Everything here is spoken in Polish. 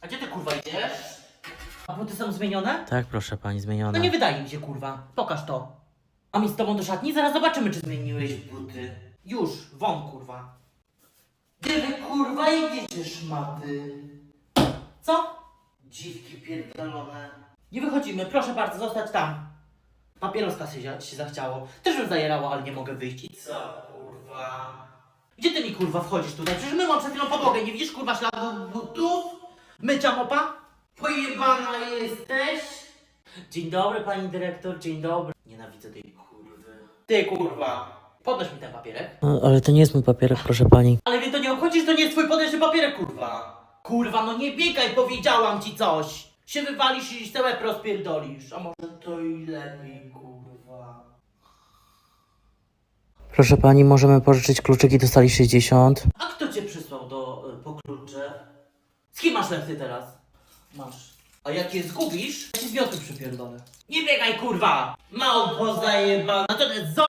A gdzie ty kurwa idziesz? A buty są zmienione? Tak, proszę pani, zmieniona. No nie wydaje mi się kurwa. Pokaż to. A mi z tobą do szatni? Zaraz zobaczymy, czy zmieniłeś buty. Już, won kurwa. Gdzie wy kurwa idziecie szmaty? Co? Dziwki pierdolone. Nie wychodzimy, proszę bardzo, zostać tam. Papieroska się, się zachciało. Też bym zajerało, ale nie mogę wyjść. I co kurwa? Gdzie ty mi kurwa wchodzisz tutaj? Przecież myłam przed chwilą podłogę, nie widzisz kurwa śladu butów? Mycia mopa? Pojebana jesteś? Dzień dobry pani dyrektor, dzień dobry. Nienawidzę tej kurwy. Ty kurwa, podnoś mi ten papierek. No, ale to nie jest mój papierek, proszę pani. Ale mnie to nie obchodzi, że to nie jest twój podejście papierek, kurwa. Kurwa, no nie biegaj, powiedziałam ci coś. Się wywalisz i całe rozpierdolisz. A może to i lepiej, kurwa. Proszę pani, możemy pożyczyć kluczyki do sali 60. A kto cię przysłał do y, po klucze? Z kim masz lekcję teraz? Masz. A jak je zgubisz, to ci z wiotry przypierdolę. Nie biegaj, kurwa! Małpo zajebana, to jest